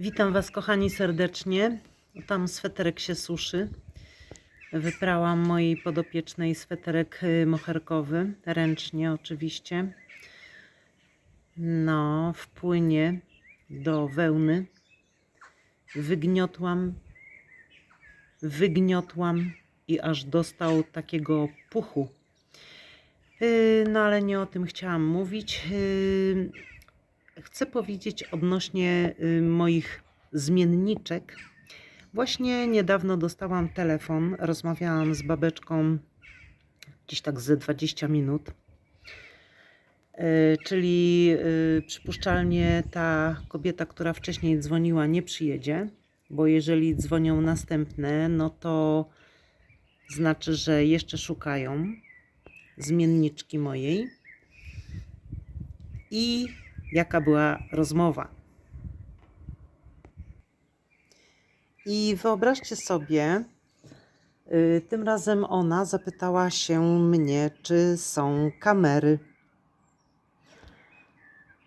Witam Was, kochani, serdecznie. Tam sweterek się suszy. Wyprałam mojej podopiecznej sweterek y, moherkowy, ręcznie oczywiście. No, wpłynie do wełny. Wygniotłam, wygniotłam i aż dostał takiego puchu. Yy, No, ale nie o tym chciałam mówić. Chcę powiedzieć odnośnie y, moich zmienniczek. Właśnie niedawno dostałam telefon, rozmawiałam z babeczką gdzieś tak ze 20 minut. Y, Czyli y, przypuszczalnie ta kobieta, która wcześniej dzwoniła, nie przyjedzie, bo jeżeli dzwonią następne, no to znaczy, że jeszcze szukają zmienniczki mojej. I jaka była rozmowa. I wyobraźcie sobie, y, tym razem ona zapytała się mnie, czy są kamery.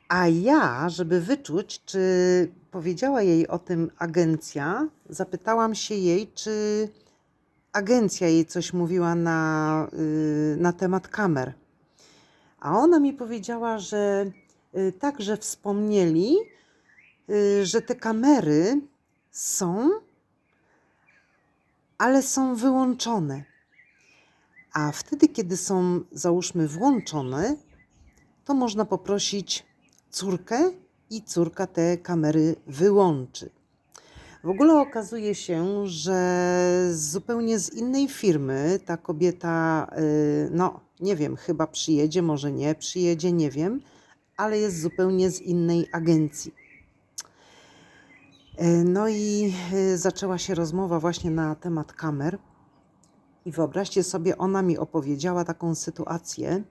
A ja, żeby wyczuć, czy powiedziała jej o tym agencja, zapytałam się jej, czy agencja jej coś mówiła na, y, na temat kamer. A ona mi powiedziała, że także wspomnieli, y, że te kamery są, ale są wyłączone. A wtedy, kiedy są, załóżmy, włączone, to można poprosić córkę i córka te kamery wyłączy. W ogóle okazuje się, że zupełnie z innej firmy ta kobieta, y, no nie wiem, chyba przyjedzie, może nie przyjedzie, nie wiem, ale jest zupełnie z innej agencji. Y, No i y, zaczęła się rozmowa właśnie na temat kamer. I wyobraźcie sobie, ona mi opowiedziała taką sytuację,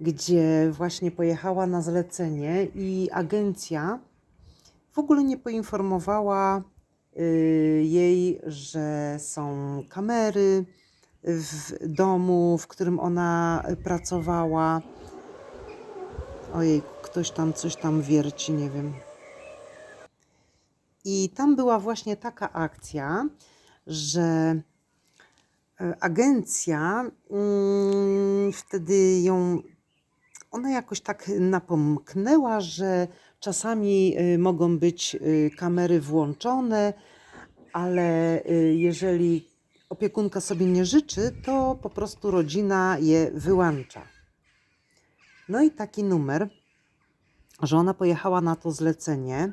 gdzie właśnie pojechała na zlecenie i agencja w ogóle nie poinformowała y, jej, że są kamery w domu, w którym ona pracowała. Ojej, ktoś tam coś tam wierci, nie wiem. I tam była właśnie taka akcja, że e, agencja mm, wtedy ją, ona jakoś tak napomknęła, że czasami y, mogą być y, kamery włączone, ale jeżeli opiekunka sobie nie życzy, to po prostu rodzina je wyłącza. No i taki numer, że ona pojechała na to zlecenie,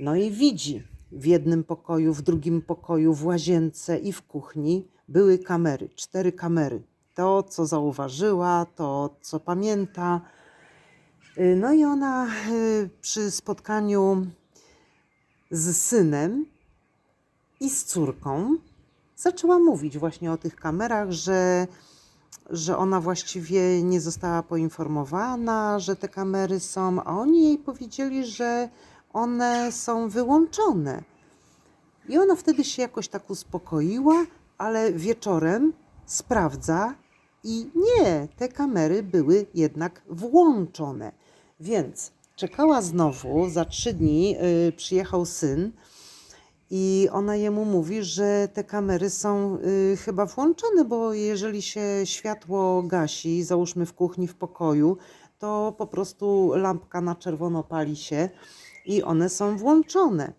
no i widzi w jednym pokoju, w drugim pokoju, w łazience i w kuchni były kamery, cztery kamery. To, co zauważyła, to, co pamięta. Y, No i ona y, przy spotkaniu z synem i z córką zaczęła mówić właśnie o tych kamerach, że, że ona właściwie nie została poinformowana, że te kamery są, a oni jej powiedzieli, że one są wyłączone. I ona wtedy się jakoś tak uspokoiła, ale wieczorem sprawdza i nie, te kamery były jednak włączone. Więc czekała znowu, za trzy dni y, przyjechał syn i ona jemu mówi, że te kamery są y, chyba włączone, bo jeżeli się światło gasi, załóżmy w kuchni, w pokoju, to po prostu lampka na czerwono pali się i one są włączone.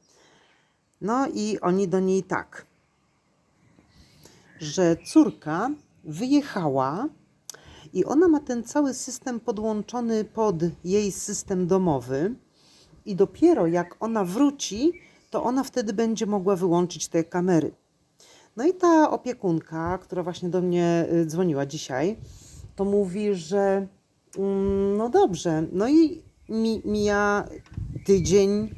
No i oni do niej tak, że córka wyjechała i ona ma ten cały system podłączony pod jej system domowy i dopiero jak ona wróci, to ona wtedy będzie mogła wyłączyć te kamery. No i ta opiekunka, która właśnie do mnie y, dzwoniła dzisiaj, to mówi, że mm, no dobrze, no i mi, mija tydzień,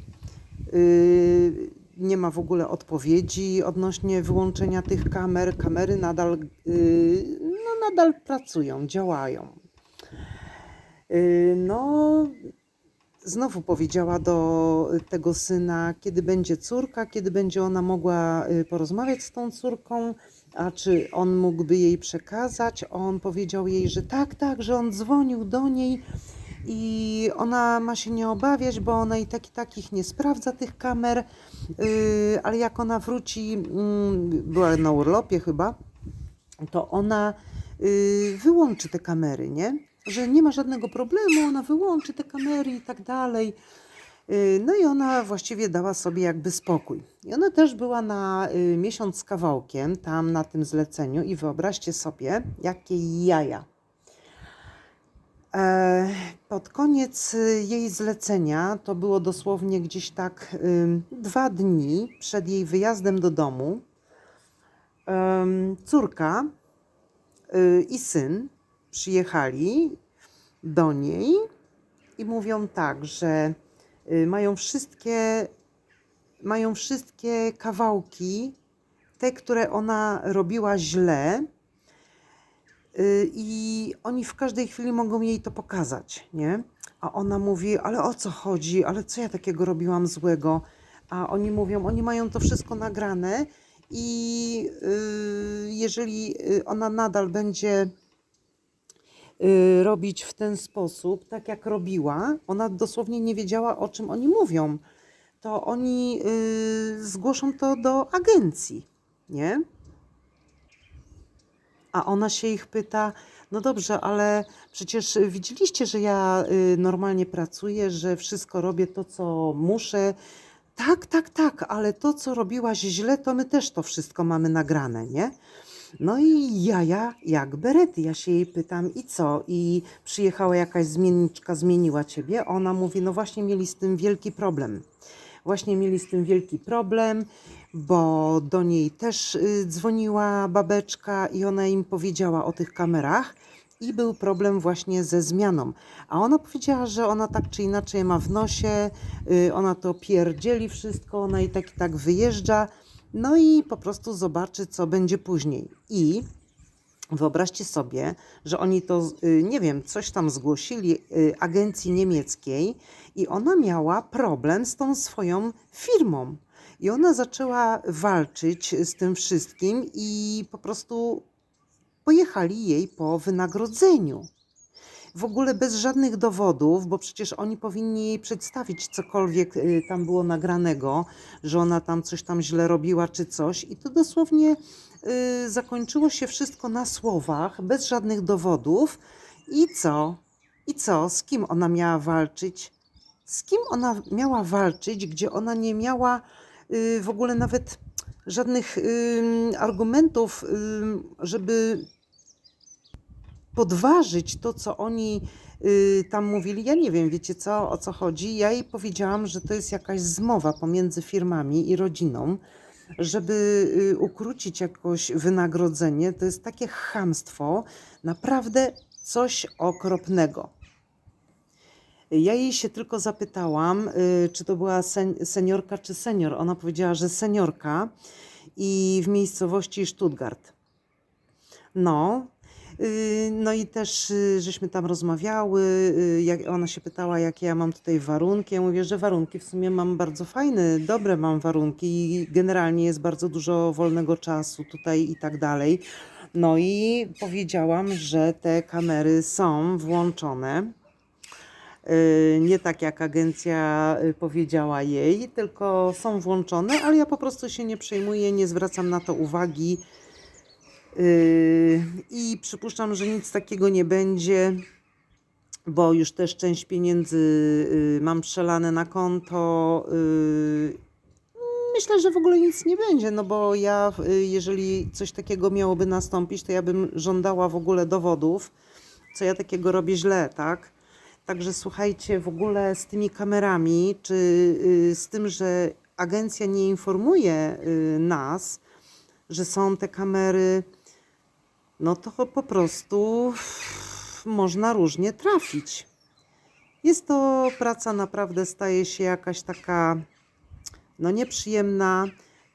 yy, nie ma w ogóle odpowiedzi odnośnie wyłączenia tych kamer. Kamery nadal, yy, no nadal pracują, działają. Yy, no, znowu powiedziała do tego syna, kiedy będzie córka, kiedy będzie ona mogła y, porozmawiać z tą córką, a czy on mógłby jej przekazać. On powiedział jej, że tak, tak, że on dzwonił do niej i ona ma się nie obawiać, bo ona i tak i takich nie sprawdza tych kamer, yy, ale jak ona wróci, mm, była na urlopie chyba, to ona wyłączy te kamery, nie? Że nie ma żadnego problemu, ona wyłączy te kamery i tak dalej. Yy, No i ona właściwie dała sobie jakby spokój. I ona też była na y, miesiąc z kawałkiem tam na tym zleceniu i wyobraźcie sobie, jakie jaja. E, Pod koniec y, jej zlecenia, to było dosłownie gdzieś tak dwa dni przed jej wyjazdem do domu, córka y, i syn przyjechali do niej i mówią tak, że y, mają wszystkie, mają wszystkie kawałki, te, które ona robiła źle, y, i oni w każdej chwili mogą jej to pokazać, nie? A ona mówi, ale o co chodzi, ale co ja takiego robiłam złego? A oni mówią, oni mają to wszystko nagrane i y, jeżeli ona nadal będzie robić w ten sposób, tak jak robiła, ona dosłownie nie wiedziała, o czym oni mówią, to oni y, zgłoszą to do agencji, nie? A ona się ich pyta, no dobrze, ale przecież widzieliście, że ja y, normalnie pracuję, że wszystko robię to, co muszę. Tak, tak, tak, ale to, co robiłaś źle, to my też to wszystko mamy nagrane, nie? No i jaja jak berety. Ja się jej pytam, i co? I przyjechała jakaś zmienniczka, zmieniła ciebie? Ona mówi, no właśnie mieli z tym wielki problem. Właśnie mieli z tym wielki problem, bo do niej też y, dzwoniła babeczka i ona im powiedziała o tych kamerach. I był problem właśnie ze zmianą. A ona powiedziała, że ona tak czy inaczej ma w nosie, y, ona to pierdzieli wszystko, ona i tak i tak wyjeżdża. No i po prostu zobaczy, co będzie później. I Wyobraźcie sobie, że oni to, y, nie wiem, coś tam zgłosili y, agencji niemieckiej i ona miała problem z tą swoją firmą. I ona zaczęła walczyć z tym wszystkim i po prostu pojechali jej po wynagrodzeniu. W ogóle bez żadnych dowodów, bo przecież oni powinni jej przedstawić cokolwiek y, tam było nagranego, że ona tam coś tam źle robiła czy coś. I to dosłownie y, zakończyło się wszystko na słowach, bez żadnych dowodów. I co? I co? Z kim ona miała walczyć? Z kim ona miała walczyć, gdzie ona nie miała y, w ogóle nawet żadnych ym, argumentów, ym, żeby podważyć to, co oni y, tam mówili. Ja nie wiem, wiecie co, o co chodzi. Ja jej powiedziałam, że to jest jakaś zmowa pomiędzy firmami i rodziną, żeby y, ukrócić jakoś wynagrodzenie. To jest takie chamstwo, naprawdę coś okropnego. Ja jej się tylko zapytałam, y, czy to była sen, seniorka czy senior. Ona powiedziała, że seniorka i w miejscowości Stuttgart. No, no i też y, żeśmy tam rozmawiały. y, Jak ona się pytała, jakie ja mam tutaj warunki. Ja mówię, że warunki w sumie mam bardzo fajne, dobre mam warunki i generalnie jest bardzo dużo wolnego czasu tutaj i tak dalej. No i powiedziałam, że te kamery są włączone. Y, Nie tak jak agencja y, powiedziała jej, tylko są włączone, ale ja po prostu się nie przejmuję, nie zwracam na to uwagi. Yy, I przypuszczam, że nic takiego nie będzie, bo już też część pieniędzy yy, mam przelane na konto. Yy, Myślę, że w ogóle nic nie będzie, no bo ja, jeżeli coś takiego miałoby nastąpić, to ja bym żądała w ogóle dowodów, co ja takiego robię źle, tak? Także słuchajcie, w ogóle z tymi kamerami, czy z tym, że agencja nie informuje nas, że są te kamery, no to po prostu można różnie trafić. Jest to praca naprawdę staje się jakaś taka no nieprzyjemna.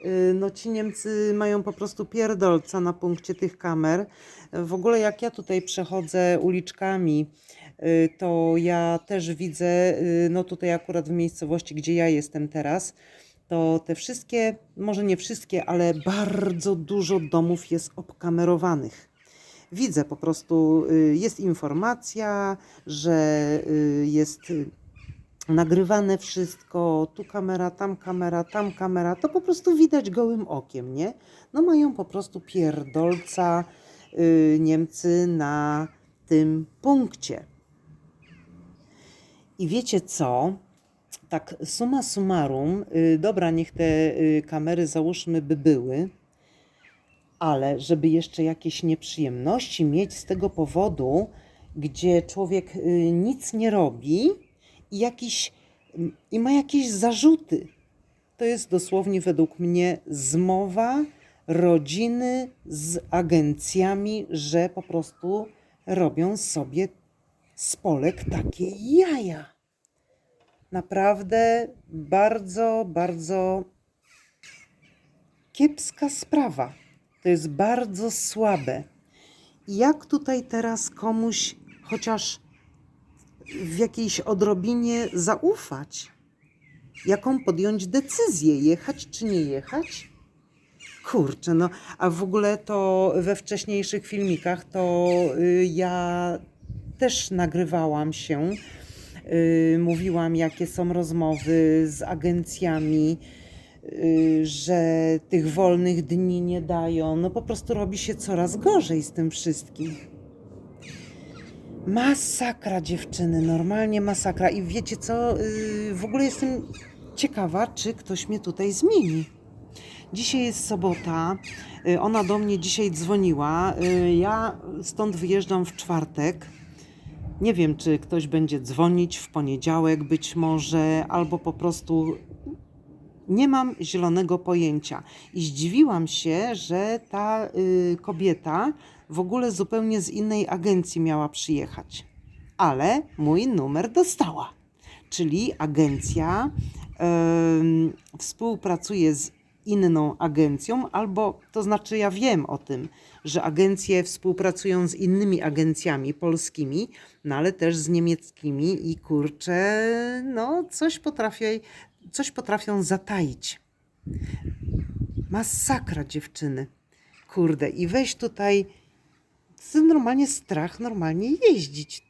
Y, No ci Niemcy mają po prostu pierdolca na punkcie tych kamer. W ogóle jak ja tutaj przechodzę uliczkami, y, to ja też widzę, y, no tutaj akurat w miejscowości, gdzie ja jestem teraz, to te wszystkie, może nie wszystkie, ale bardzo dużo domów jest obkamerowanych. Widzę po prostu, y, jest informacja, że y, jest y, nagrywane wszystko, tu kamera, tam kamera, tam kamera, to po prostu widać gołym okiem, nie? No mają po prostu pierdolca Niemcy na tym punkcie. I wiecie co? Tak summa summarum, dobra, niech te kamery załóżmy by były, ale żeby jeszcze jakieś nieprzyjemności mieć z tego powodu, gdzie człowiek y, nic nie robi i, jakiś, i ma jakieś zarzuty, to jest dosłownie według mnie zmowa rodziny z agencjami, że po prostu robią sobie z Polek takie jaja. Naprawdę bardzo, bardzo kiepska sprawa. To jest bardzo słabe. Jak tutaj teraz komuś chociaż w jakiejś odrobinie zaufać? Jaką podjąć decyzję? Jechać czy nie jechać? Kurczę, no a w ogóle to we wcześniejszych filmikach to y, ja też nagrywałam się. Y, mówiłam, jakie są rozmowy z agencjami, że tych wolnych dni nie dają. No po prostu robi się coraz gorzej z tym wszystkim. Masakra dziewczyny, normalnie masakra. I wiecie co? Y, w ogóle jestem ciekawa, czy ktoś mnie tutaj zmieni. Dzisiaj jest sobota. y, Ona do mnie dzisiaj dzwoniła. y, Ja stąd wyjeżdżam w czwartek. Nie wiem, czy ktoś będzie dzwonić w poniedziałek, być może, albo po prostu nie mam zielonego pojęcia. I zdziwiłam się, że ta y, kobieta w ogóle zupełnie z innej agencji miała przyjechać. Ale mój numer dostała. Czyli agencja em, współpracuje z inną agencją, albo to znaczy ja wiem o tym, że agencje współpracują z innymi agencjami polskimi, no ale też z niemieckimi i kurczę, no coś potrafią, coś potrafią zataić. Masakra dziewczyny. Kurde, i weź tutaj normalnie strach normalnie jeździć.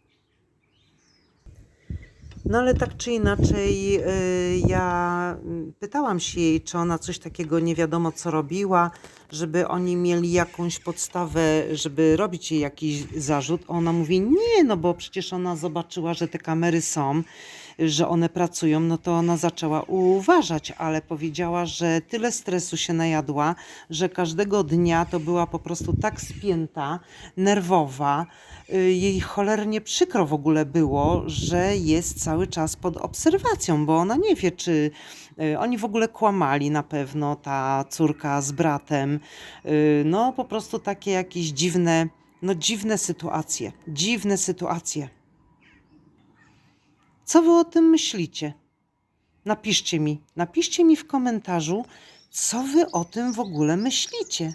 No ale tak czy inaczej, y, ja mm, pytałam się jej, czy ona coś takiego nie wiadomo co robiła, żeby oni mieli jakąś podstawę, żeby robić jej jakiś zarzut. Ona mówi, nie, no bo przecież ona zobaczyła, że te kamery są, że one pracują, no to ona zaczęła uważać, ale powiedziała, że tyle stresu się najadła, że każdego dnia to była po prostu tak spięta, nerwowa, y, jej cholernie przykro w ogóle było, że jest cały czas pod obserwacją, bo ona nie wie, czy y, oni w ogóle kłamali na pewno, ta córka z bratem. Y, No po prostu takie jakieś dziwne, no dziwne sytuacje, dziwne sytuacje. Co wy o tym myślicie? Napiszcie mi, napiszcie mi w komentarzu, co wy o tym w ogóle myślicie.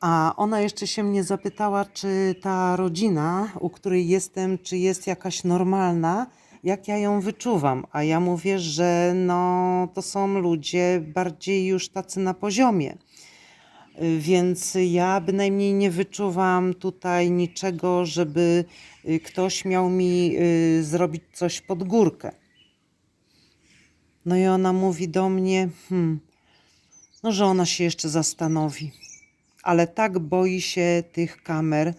A ona jeszcze się mnie zapytała, czy ta rodzina, u której jestem, czy jest jakaś normalna, jak ja ją wyczuwam. A ja mówię, że no, to są ludzie bardziej już tacy na poziomie. Więc ja bynajmniej nie wyczuwam tutaj niczego, żeby y, ktoś miał mi y, zrobić coś pod górkę. No i ona mówi do mnie, hmm, no, że ona się jeszcze zastanowi. Ale tak boi się tych kamer,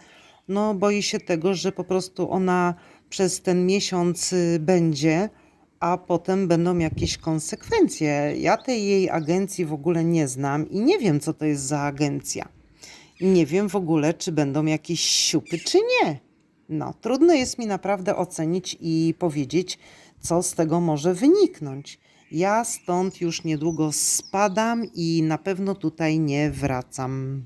no boi się tego, że po prostu ona przez ten miesiąc y, będzie, a potem będą jakieś konsekwencje. Ja tej jej agencji w ogóle nie znam i nie wiem, co to jest za agencja. I nie wiem w ogóle, czy będą jakieś siupy, czy nie. No, trudno jest mi naprawdę ocenić i powiedzieć, co z tego może wyniknąć. Ja stąd już niedługo spadam i na pewno tutaj nie wracam.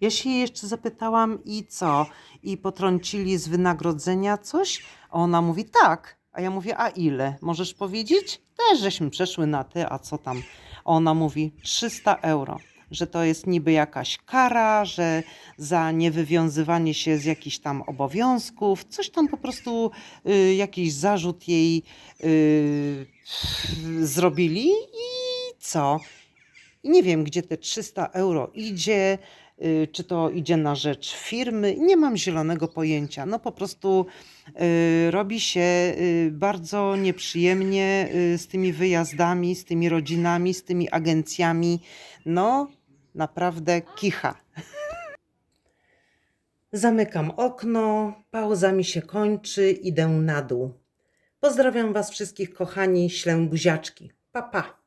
Ja się jeszcze zapytałam i co? I potrącili z wynagrodzenia coś? A ona mówi tak. A ja mówię, a ile? Możesz powiedzieć? Też żeśmy przeszły na ty, a co tam? A ona mówi 300 euro. Że to jest niby jakaś kara, że za niewywiązywanie się z jakichś tam obowiązków, coś tam po prostu, y, jakiś zarzut jej y, zrobili i co? I nie wiem, gdzie te 300 euro idzie, czy to idzie na rzecz firmy. Nie mam zielonego pojęcia. No po prostu y, robi się y, bardzo nieprzyjemnie y, z tymi wyjazdami, z tymi rodzinami, z tymi agencjami. No naprawdę kicha. Zamykam okno, pauza mi się kończy, idę na dół. Pozdrawiam Was wszystkich, kochani, ślę buziaczki. Pa, pa.